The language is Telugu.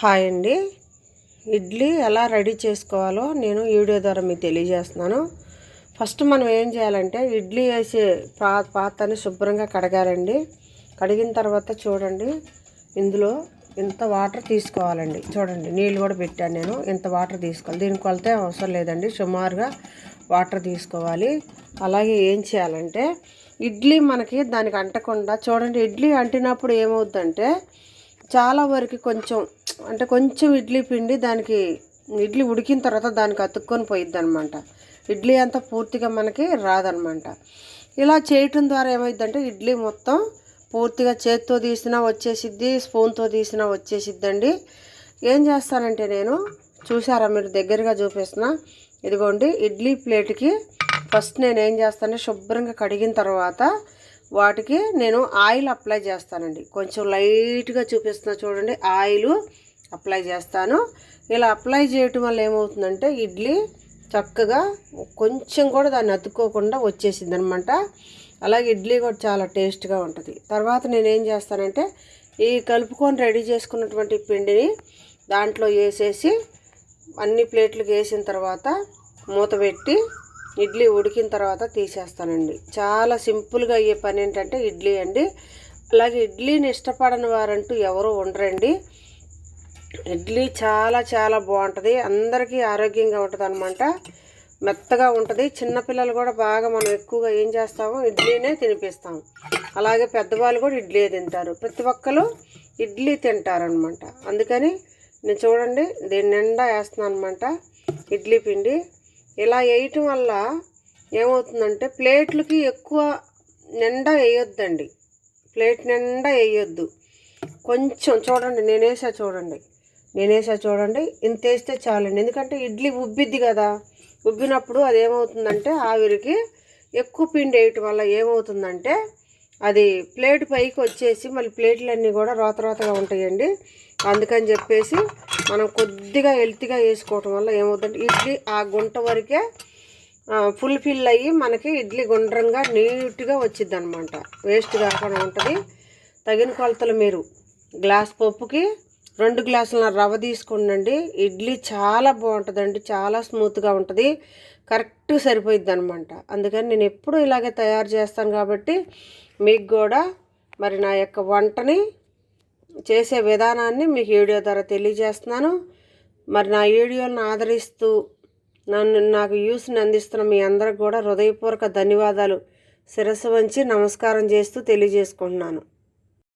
హాయ్ అండి. ఇడ్లీ ఎలా రెడీ చేసుకోవాలో నేను వీడియో ద్వారా మీకు తెలియజేస్తున్నాను. ఫస్ట్ మనం ఏం చేయాలంటే ఇడ్లీ వేసే పా పాత్రని శుభ్రంగా కడగాలండి. కడిగిన తర్వాత చూడండి ఇందులో ఇంత వాటర్ తీసుకోవాలండి. చూడండి నీళ్ళు కూడా పెట్టాను నేను. ఇంత వాటర్ తీసుకోవాలి. దీని కొలతే అవసరం లేదండి. సుమారుగా వాటర్ తీసుకోవాలి. అలాగే ఏం చేయాలంటే ఇడ్లీ మనకి దానికి అంటకుండా చూడండి ఇడ్లీ అంటినప్పుడు ఏమవుద్దంటే చాలా వరకు కొంచెం అంటే కొంచెం ఇడ్లీ పిండి దానికి ఇడ్లీ ఉడికిన తర్వాత దానికి అతుక్కొని పోయిద్ది అనమాట ఇడ్లీ అంతా పూర్తిగా మనకి రాదనమాట ఇలా చేయటం ద్వారా ఏమైందంటే ఇడ్లీ మొత్తం పూర్తిగా చేతితో తీసినా వచ్చేసిద్ది స్పూన్తో తీసినా వచ్చేసిద్దండి. ఏం చేస్తానంటే నేను చూసారా మీరు దగ్గరగా చూపిస్తున్నా? ఇదిగోండి ఇడ్లీ ప్లేట్కి ఫస్ట్ నేను ఏం చేస్తానంటే శుభ్రంగా కడిగిన తర్వాత వాటికి నేను ఆయిల్ అప్లై చేస్తానండి. కొంచెం లైట్గా చూపిస్తున్నా చూడండి ఆయిల్ అప్లై చేస్తాను. ఇలా అప్లై చేయటం వల్ల ఏమవుతుందంటే ఇడ్లీ చక్కగా కొంచెం కూడా దాన్ని అతుక్కోకుండా వచ్చేసింది అనమాట అలాగే ఇడ్లీ కూడా చాలా టేస్ట్గా ఉంటుంది. తర్వాత నేనేం చేస్తానంటే ఈ కలుపుకొని రెడీ చేసుకున్నటువంటి పిండిని దాంట్లో వేసేసి అన్ని ప్లేట్లకు వేసిన తర్వాత మూత పెట్టి ఇడ్లీ ఉడికిన తర్వాత తీసేస్తానండి. చాలా సింపుల్గా అయ్యే పని ఏంటంటే ఇడ్లీ అండి. అలాగే ఇడ్లీని ఇష్టపడని వారంటూ ఎవరూ ఉండరండి. ఇడ్లీ చాలా చాలా బాగుంటుంది. అందరికీ ఆరోగ్యంగా ఉంటుంది అనమాట మెత్తగా ఉంటుంది. చిన్నపిల్లలు కూడా బాగా మనం ఎక్కువగా ఏం చేస్తామో ఇడ్లీనే తినిపిస్తాము అలాగే పెద్దవాళ్ళు కూడా ఇడ్లీ తింటారు. ప్రతి ఒక్కరు ఇడ్లీ తింటారనమాట అందుకని నేను చూడండి దీని నిండా వేస్తున్నాను అనమాట ఇడ్లీ పిండి. ఇలా వేయటం వల్ల ఏమవుతుందంటే ప్లేట్లకి ఎక్కువ నిండా వేయొద్దండి. ప్లేట్ నిండా వేయొద్దు. కొంచెం చూడండి నేనేసా చూడండి. నేనేసా చూడండి ఇంత వేస్తే చాలండి. ఎందుకంటే ఇడ్లీ ఉబ్బిద్ది కదా ఉబ్బినప్పుడు అది ఏమవుతుందంటే ఆవిరికి ఎక్కువ పిండి వేయటం వల్ల ఏమవుతుందంటే అది ప్లేట్ పైకి వచ్చేసి మళ్ళీ ప్లేట్లన్నీ కూడా రోత రోతగా ఉంటాయండి. అందుకని చెప్పేసి మనం కొద్దిగా హెల్తీగా వేసుకోవటం వల్ల ఏమవుతుందంటే ఇడ్లీ ఆ గుంట వరకే ఫుల్ ఫిల్ అయ్యి మనకి ఇడ్లీ గుండ్రంగా నీట్గా వచ్చింది అనమాట వేస్ట్ కాకుండా ఉంటుంది. తగిన కొలతలు మీరు. గ్లాస్ పప్పుకి రెండు గ్లాసుల రవ్వ తీసుకోండి ఇడ్లీ చాలా బాగుంటుందండి. చాలా స్మూత్గా ఉంటుంది. కరెక్ట్ సరిపోయిద్ది అనమాట అందుకని నేను ఎప్పుడు ఇలాగే తయారు చేస్తాను కాబట్టి మీకు కూడా మరి నా యొక్క వంటని చేసే విధానాన్ని మీకు వీడియో ద్వారా తెలియజేస్తున్నాను. మరి నా వీడియోలను ఆదరిస్తూ నన్ను నాకు యూస్ని అందిస్తున్న మీ అందరికి కూడా హృదయపూర్వక ధన్యవాదాలు. శిరస్సు వంచి నమస్కారం చేస్తూ తెలియజేసుకుంటున్నాను.